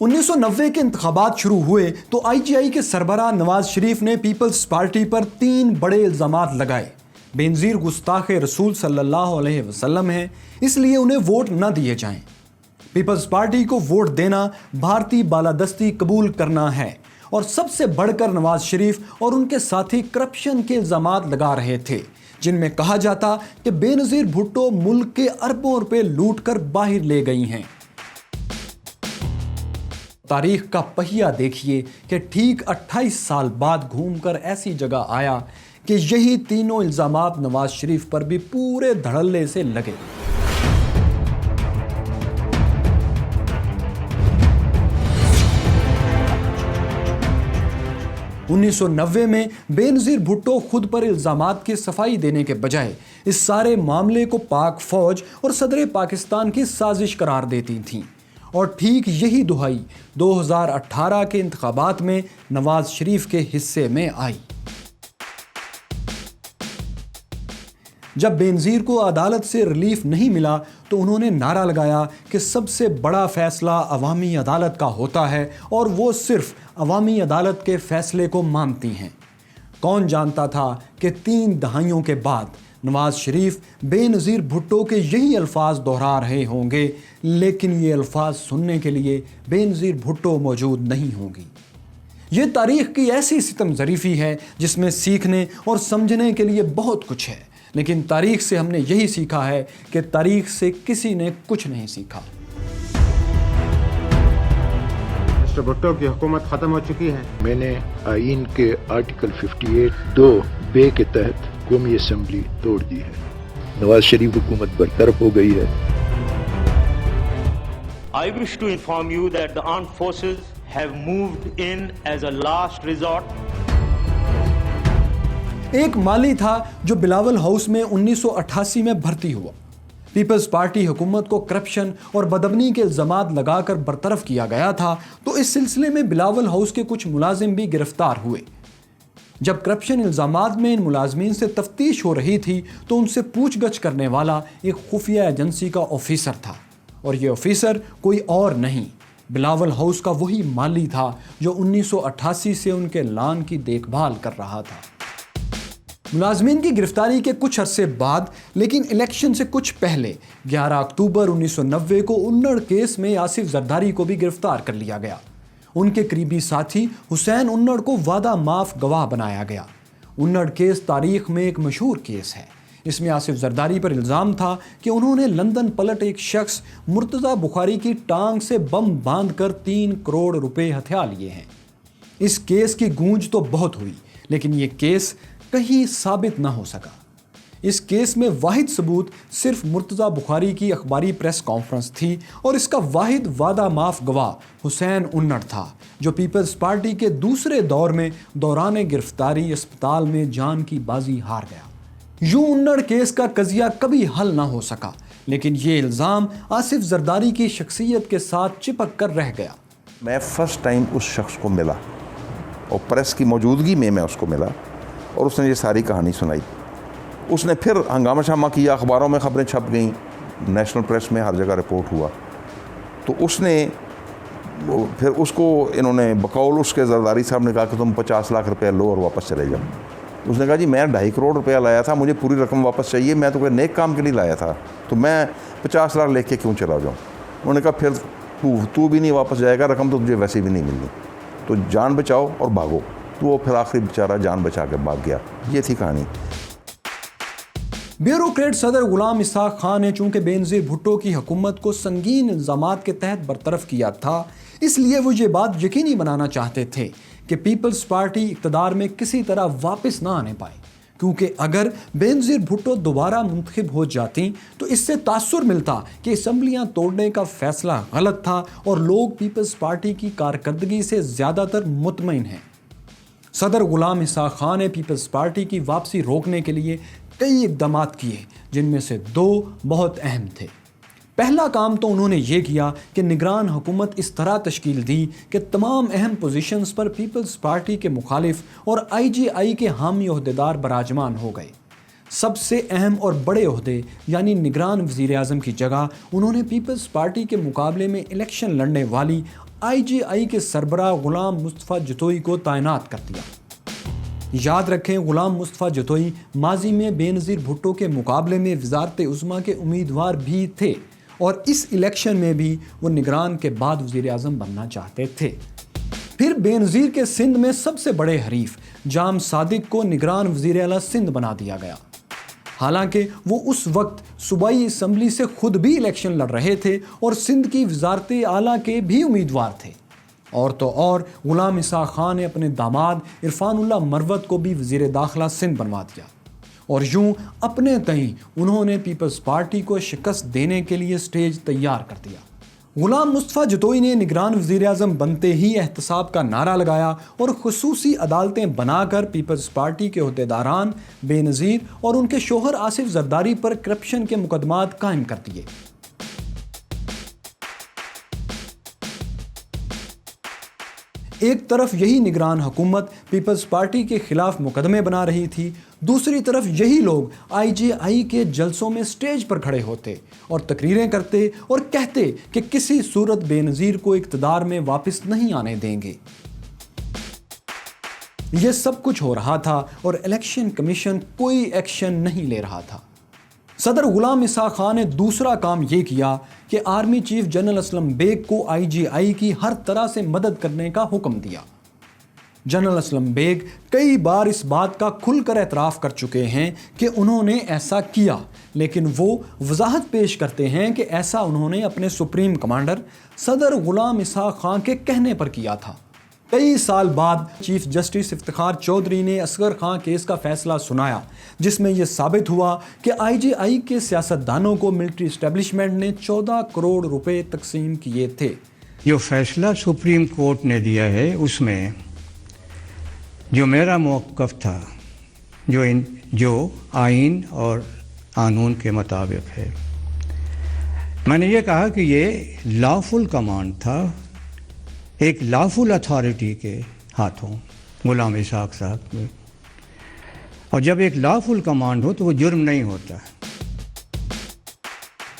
1990 के इंतबात शुरू हुए तो आईजीआई के सरबरा नवाज़ शरीफ ने पीपल्स पार्टी पर तीन बड़े इल्ज़ाम लगाए। बेनज़ीर गुस्ताख रसूल सल्लल्लाहु अलैहि वसल्लम है, इसलिए उन्हें वोट न दिए जाएँ। पीपल्स पार्टी को वोट देना भारतीय बालादस्ती कबूल करना है और सबसे बढ़कर नवाज़ शरीफ और उनके साथी करप्शन के इल्ज़ाम लगा रहे थे, जिनमें कहा जाता कि बेनज़ीर भुट्टो मुल्क के अरबों रुपये लूट कर बाहर ले गई हैं। तारीख का पहिया देखिए कि ठीक 28 साल बाद घूमकर ऐसी जगह आया कि यही तीनों इल्ज़ाम नवाज़ शरीफ पर भी पूरे धड़ल्ले से लगे। 1990 में बेनज़ीर भुट्टो खुद पर इल्ज़ाम की सफ़ाई देने के बजाय इस सारे मामले को पाक फौज और सदर पाकिस्तान की साजिश करार देती थीं। और ठीक यही दुहाई 2018 के इंतबात में नवाज़ शरीफ के हिस्से में आई। जब बेनज़ीर को अदालत से रिलीफ नहीं मिला तो उन्होंने नारा लगाया कि सबसे बड़ा फैसला अवामी अदालत का होता है और वो सिर्फ़ अवामी अदालत के फैसले को मानती हैं। कौन जानता था कि तीन दहाइयों के बाद नवाज़ शरीफ बेनज़ीर भुट्टो के यही अल्फाज दोहरा रहे होंगे, लेकिन ये अल्फाज सुनने के लिए बेनज़ीर भुट्टो मौजूद नहीं होंगी। ये तारीख की ऐसी सितम ज़रीफ़ी है जिसमें सीखने और समझने के लिए बहुत कुछ है, लेकिन तारीख से हमने यही सीखा है कि तारीख से किसी ने कुछ नहीं सीखा। मिस्टर भुट्टो की हुकूमत ख़त्म हो चुकी है। मैंने आइन के आर्टिकल 58 दो बे के तहत कौमी असम्बली तोड़ दी है। नवाज़ शरीफ हुकूमत बरतरफ हो गई है। I wish to inform you that the armed forces have moved in as a last resort. एक माली था जो बिलावल हाउस में 1988 में भर्ती हुआ। पीपल्स पार्टी हुकूमत को करप्शन और बदबनी के इल्ज़ाम लगाकर बरतरफ किया गया था तो इस सिलसिले में बिलावल हाउस के कुछ मुलाजिम भी गिरफ़्तार हुए। जब करप्शन इल्ज़ाम में इन मुलाजमीन से तफ्तीश हो रही थी तो उनसे पूछ गछ करने वाला एक खुफिया एजेंसी का ऑफिसर था। और ये ऑफिसर कोई और नहीं, बिलावल हाउस का वही माली था जो 1988 से उनके लान की देखभाल कर रहा था। मुलाजमीन की गिरफ्तारी के कुछ अरसे बाद, लेकिन इलेक्शन से कुछ पहले 11 अक्टूबर 1990 को उन्नड़ केस में आसिफ जरदारी को भी गिरफ़्तार कर लिया गया। उनके करीबी साथी हुसैन उन्नड़ को वादा माफ़ गवाह बनाया गया। उन्नड़ केस तारीख में एक मशहूर केस है। इसमें आसिफ जरदारी पर इल्ज़ाम था कि उन्होंने लंदन पलट एक शख्स मुर्तज़ा बुखारी की टांग से बम बाँध कर तीन करोड़ रुपए हथिया लिए हैं। इस केस की गूंज तो बहुत हुई, लेकिन ये केस कहीं साबित ना हो सका। इस केस में वाहिद सबूत सिर्फ़ मुर्तज़ा बुखारी की अखबारी प्रेस कॉन्फ्रेंस थी और इसका वाहिद वादा माफ़ गवाह हुसैन उन्नड़ था, जो पीपल्स पार्टी के दूसरे दौर में दौरान गिरफ्तारी अस्पताल में जान की बाजी हार गया। यूँ उन्नड़ केस का कजिया कभी हल ना हो सका, लेकिन ये इल्ज़ाम आसिफ जरदारी की शख्सियत के साथ चिपक कर रह गया। मैं फ़र्स्ट टाइम उस शख्स को मिला और प्रेस की मौजूदगी में मैं उसको मिला और उसने ये सारी कहानी सुनाई। उसने फिर हंगामा शामा किया, अखबारों में ख़बरें छप गईं, नेशनल प्रेस में हर जगह रिपोर्ट हुआ। तो उसने फिर उसको इन्होंने बकौल उसके जरदारी साहब ने कहा कि तुम पचास लाख रुपया लो और वापस चले जाओ। उसने कहा, जी, मैं ढाई करोड़ रुपया लाया था, मुझे पूरी रकम वापस चाहिए, मैं तो कोई नेक काम के लिए लाया था तो मैं पचास लाख लेके क्यों चला जाऊँ? उन्होंने कहा, फिर तू तू भी नहीं वापस जाएगा, रकम तो तुझे वैसे भी नहीं मिलनी। तो जान बचाओ और भागो। तो वो फिर आखिरी बेचारा जान बचा के भाग गया। ये थी कहानी। ब्यूरोक्रेट सदर गुलाम इसाक खान ने चूँकि बेनजीर भुट्टो की हुकूमत को संगीन इल्ज़ाम के तहत बरतरफ किया था, इसलिए वो ये बात यकीनी बनाना चाहते थे कि पीपल्स पार्टी इकतदार में किसी तरह वापस ना आने पाए। क्योंकि अगर बेनजीर भुट्टो दोबारा मुंतखब हो जाती तो इससे तासर मिलता कि असम्बलियाँ तोड़ने का फैसला गलत था और लोग पीपल्स पार्टी की कारकर्दगी से ज़्यादातर मुतमिन हैं। सदर गुलाम इसा खान ने पीपल्स पार्टी की वापसी रोकने के लिए कई इकदाम किए, जिनमें से दो बहुत अहम थे। पहला काम तो उन्होंने ये किया कि निगरान हुकूमत इस तरह तश्कील दी कि तमाम अहम पोजीशंस पर पीपल्स पार्टी के मुखालिफ और आई जी आई के हामी अहदेदार बराजमान हो गए। सबसे अहम और बड़े अहदे, यानी निगरान वज़ीर अजम की जगह, उन्होंने पीपल्स पार्टी के मुकाबले में इलेक्शन लड़ने वाली आईजीआई के सरबरा गुलाम मुस्तफ़ा जतोई को तैनात कर दिया। याद रखें, गुलाम मुस्तफ़ा जतोई माजी में बेनज़ीर भुट्टो के मुकाबले में वजारत उज़मा के उम्मीदवार भी थे और इस इलेक्शन में भी वो निगरान के बाद वज़ी अजम बनना चाहते थे। फिर बेनज़ीर के सिंध में सबसे बड़े हरीफ, जाम सादिक को निगरान वज़ी अला सिंध बना दिया गया। हालाँकि वो उस वक्त सूबाई इसम्बली से खुद भी इलेक्शन लड़ रहे थे और सिंध की वजारत आला के भी उम्मीदवार थे। और तो और, गुलाम इसा खान ने अपने दामाद इरफानुल्लाह मरवत को भी वज़ीर दाखिला सिंध बनवा दिया। और यूँ अपने तई उन्होंने पीपल्स पार्टी को शिकस्त देने के लिए स्टेज तैयार कर दिया। गुलाम मुस्तफ़ा जतोई ने निगरान वज़ीर अजम बनते ही एहतसाब का नारा लगाया और खसूसी अदालतें बनाकर पीपल्स पार्टी के अहदेदारान, बेनज़ीर और उनके शोहर आसिफ जरदारी पर करप्शन के मुकदमात कायम कर दिए। एक तरफ़ यही निगरान हुकूमत पीपल्स पार्टी के खिलाफ मुकदमे बना रही थी, दूसरी तरफ़ यही लोग आईजीआई के जलसों में स्टेज पर खड़े होते और तकरीरें करते और कहते कि किसी सूरत बेनज़ीर को इकतदार में वापस नहीं आने देंगे। यह सब कुछ हो रहा था और इलेक्शन कमीशन कोई एक्शन नहीं ले रहा था। सदर गुलाम इसा खान ने दूसरा काम ये किया कि army chief general Aslam Beg को आईजीआई की हर तरह से मदद करने का हुक्म दिया। जनरल असलम बेग कई बार इस बात का खुलकर एतराफ़ कर चुके हैं कि उन्होंने ऐसा किया, लेकिन वो वजाहत पेश करते हैं कि ऐसा उन्होंने अपने सुप्रीम कमांडर सदर गुलाम इसा खां के कहने पर किया था। कई साल बाद चीफ जस्टिस इफ्तार चौधरी ने असगर खां केस का फैसला सुनाया, जिसमें यह साबित हुआ कि आईजीआई के सियासतदानों को मिलिट्री इस्टेब्लिशमेंट ने 14 करोड़ रुपए तकसीम किए थे। जो फैसला सुप्रीम कोर्ट ने दिया है, उसमें जो मेरा मौक़ था, जो इन, जो आइन और कानून के मुताबिक है। मैंने ये कहा कि ये लॉफुल कमांड था एक लाफुल अथॉरिटी के हाथों, गुलाम इसाक साहब और जब एक लॉफुल कमांड हो तो वो जुर्म नहीं होता।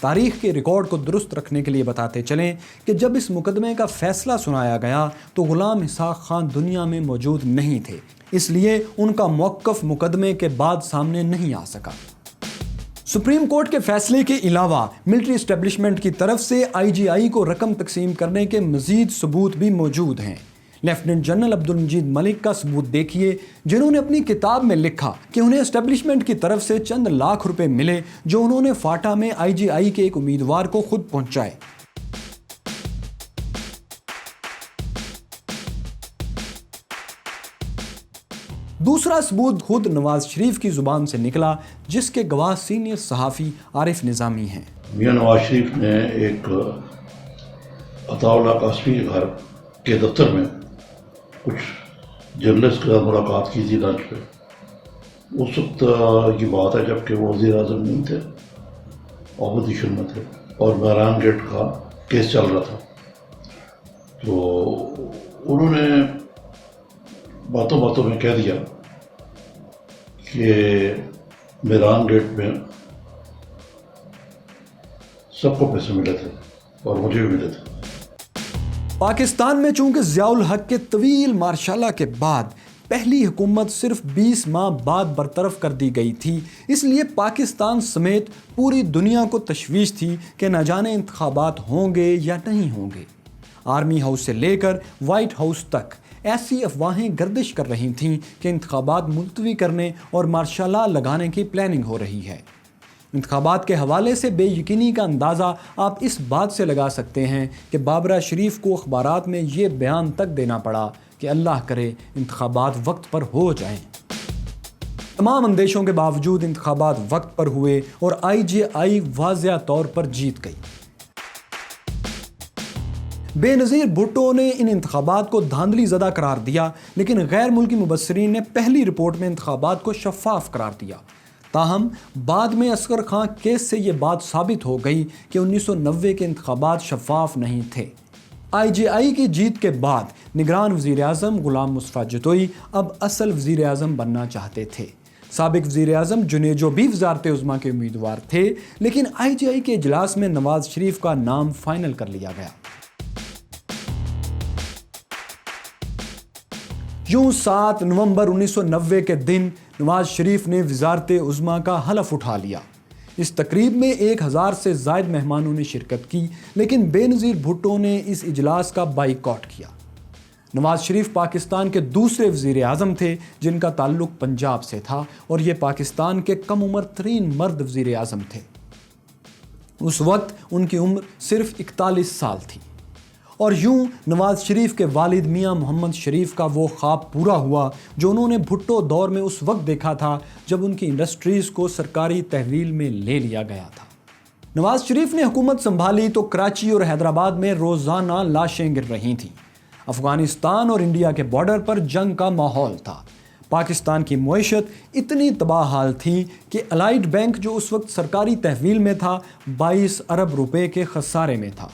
तारीख के रिकॉर्ड को दुरुस्त रखने के लिए बताते चलें कि जब इस मुकदमे का फैसला सुनाया गया तो गुलाम इसाक खान दुनिया में मौजूद नहीं थे। इसलिए उनका मौकफ मुकदमे के बाद सामने नहीं आ सका। सुप्रीम कोर्ट के फैसले के अलावा मिलिट्री इस्टेब्लिशमेंट की तरफ़ से आईजीआई को रकम तकसीम करने के मजीद सबूत भी मौजूद हैं। लेफ्टिनेंट जनरल अब्दुल मजीद मलिक का सबूत देखिए, जिन्होंने अपनी किताब में लिखा कि उन्हें एस्टेब्लिशमेंट की तरफ़ से चंद लाख रुपए मिले, जो उन्होंने फाटा में आईजीआई के एक उम्मीदवार को खुद पहुँचाए। दूसरा सबूत खुद नवाज़ शरीफ की ज़ुबान से निकला, जिसके गवाह सीनियर सहाफ़ी आरिफ निज़ामी हैं। मियाँ नवाज़ शरीफ ने एक अताउल्ला कासमी घर के दफ्तर में कुछ जर्नलिस्ट के साथ मुलाकात की थी लंच पे। उस वक्त की बात है जबकि वो वजी अजम नहीं थे अपोजिशन में थे, और महरान गेट का केस चल रहा था। तो उन्होंने बातों बातों में कह दिया कि मेरान गेट में सबको पैसे मिले थे और मुझे भी मिले थे। पाकिस्तान में चूँकि जियाउल हक के तवील मार्शाला के बाद पहली हुकूमत सिर्फ़ 20 माह बाद बरतरफ कर दी गई थी, इसलिए पाकिस्तान समेत पूरी दुनिया को तशवीश थी कि न जाने इंतबात होंगे या नहीं होंगे। आर्मी हाउस से लेकर वाइट हाउस तक ऐसी अफवाहें गर्दिश कर रही थीं कि इंतबात मुलतवी करने और मार्शाला लगाने की प्लानिंग हो रही है इंतबात के हवाले से बेयकीनी का अंदाज़ा आप इस बात से लगा सकते हैं कि बाबरा शरीफ को अखबार में ये बयान तक देना पड़ा कि अल्लाह करे इंतबात वक्त पर हो जाएँ। तमाम अंदेशों के बावजूद इंतबात वक्त पर हुए और आई जे आई वाजिया तौर पर जीत गई बेनज़ीर भुट्टो ने इन इंतबात को धांधली ज़दा करार दिया, लेकिन गैर मुल्की मुबसरीन ने पहली रिपोर्ट में इंतबात को शफाफ करार दिया। ताहम, बाद में असगर खां केस से ये बात साबित हो गई कि 1990 के इंतबात शफाफ नहीं थे। आई जी आई की जीत के बाद निगरान वज़ी अजम गुलाम मुस्तफ़ा जतोई अब असल वज़ी अजम बनना चाहते थे। सबक वज़ी अजम जुनेजो भी वजारत उज़मा के उम्मीदवार थे, लेकिन आई जी आई के अजलास में नवाज़ शरीफ का नाम फाइनल कर लिया गया। यूँ सात नवंबर 1990 के दिन नवाज़ शरीफ ने वजारत उज़मा का हलफ उठा लिया। इस तकरीब में एक हज़ार से जायद मेहमानों ने शिरकत की, लेकिन बेनज़ीर भुट्टो ने इस इजलास का बाइकआउट किया। नवाज़ शरीफ पाकिस्तान के दूसरे वज़ीर अजम थे, जिनका ताल्लुक पंजाब से था, और ये पाकिस्तान के कम उम्र तरीन मर्द वज़ीर अजम थे। उस वक्त उनकी उम्र सिर्फ़ इकतालीस साल थी। और यूँ नवाज़ शरीफ के वालिद मियाँ मोहम्मद शरीफ का वो ख्वाब पूरा हुआ, जो उन्होंने भुट्टो दौर में उस वक्त देखा था, जब उनकी इंडस्ट्रीज़ को सरकारी तहवील में ले लिया गया था। नवाज़ शरीफ ने हुकूमत संभाली तो कराची और हैदराबाद में रोज़ाना लाशें गिर रही थीं। अफ़गानिस्तान और इंडिया के बॉर्डर पर जंग का माहौल था। पाकिस्तान की मीशत इतनी तबाह हाल थी कि अलाइड बैंक जो उस वक्त सरकारी तहवील में था 22 अरब रुपए के खसारे में था।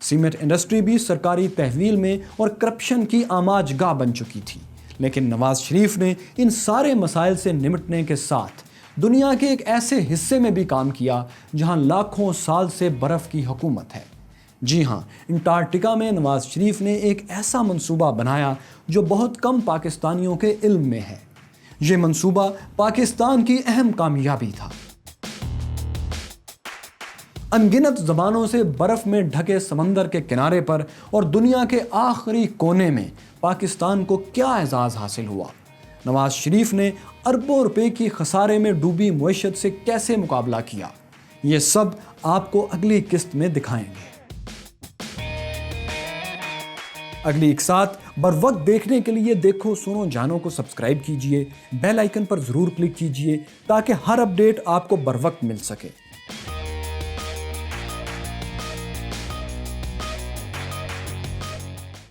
सीमेंट इंडस्ट्री भी सरकारी तहवील में और करप्शन की आमाज गाह बन चुकी थी। लेकिन नवाज़ शरीफ ने इन सारे मसाइल से निमटने के साथ दुनिया के एक ऐसे हिस्से में भी काम किया जहाँ लाखों साल से बर्फ़ की हुकूमत है। जी हाँ अंटार्कटिका में नवाज़ शरीफ ने एक ऐसा मंसूबा बनाया जो बहुत कम पाकिस्तानियों के इल्म में है। ये मंसूबा पाकिस्तान की अहम कामयाबी था। अनगिनत जबानों से बर्फ़ में ढके समंदर के किनारे पर और दुनिया के आखिरी कोने में पाकिस्तान को क्या एजाज़ हासिल हुआ? नवाज़ शरीफ ने अरबों रुपए की खसारे में डूबी मीशत से कैसे मुकाबला किया? ये सब आपको अगली किस्त में दिखाएँगे। अगली एक साथ बर वक्त देखने के लिए देखो, सुनो, जानो को सब्सक्राइब कीजिए, बेल आइकन पर ज़रूर क्लिक कीजिए ताकि हर अपडेट आपको बर वक्त मिल सके।